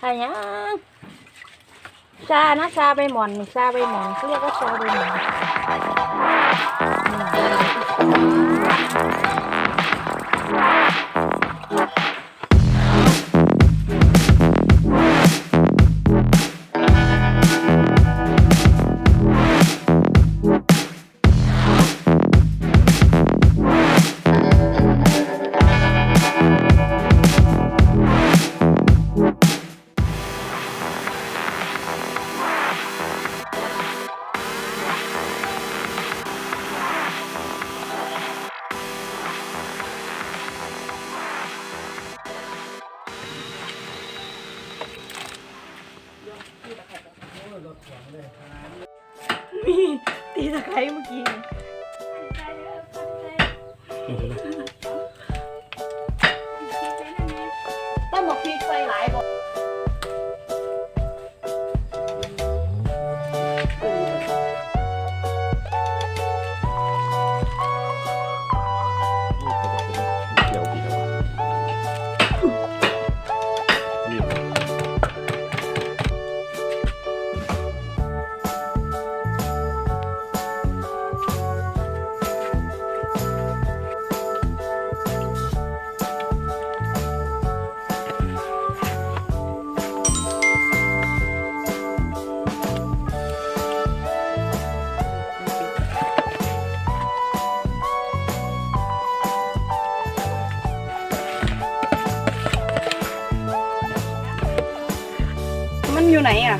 ถ่ายังซานะซาใบหมอนซาใบหมอนเขาเรียกว่าซาใบหมอน ไคร้เมื่อกี้ต้อง มันอยู่ไหนอะ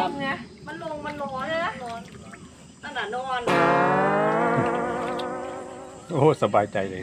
ลงไงมันลงมันร้อนเลยนะร้อนนั่นน่ะนอน โอ้ สบายใจเลย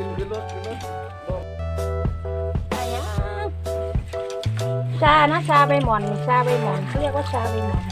เดี๋ยวเดี๋ยวเอาได้หมดเอาแต่นี้หน่อยเอาหยังนี่อะไรอะชานะชาใบหมอนชาใบหมอนเขาเรียกว่าชาใบหมอน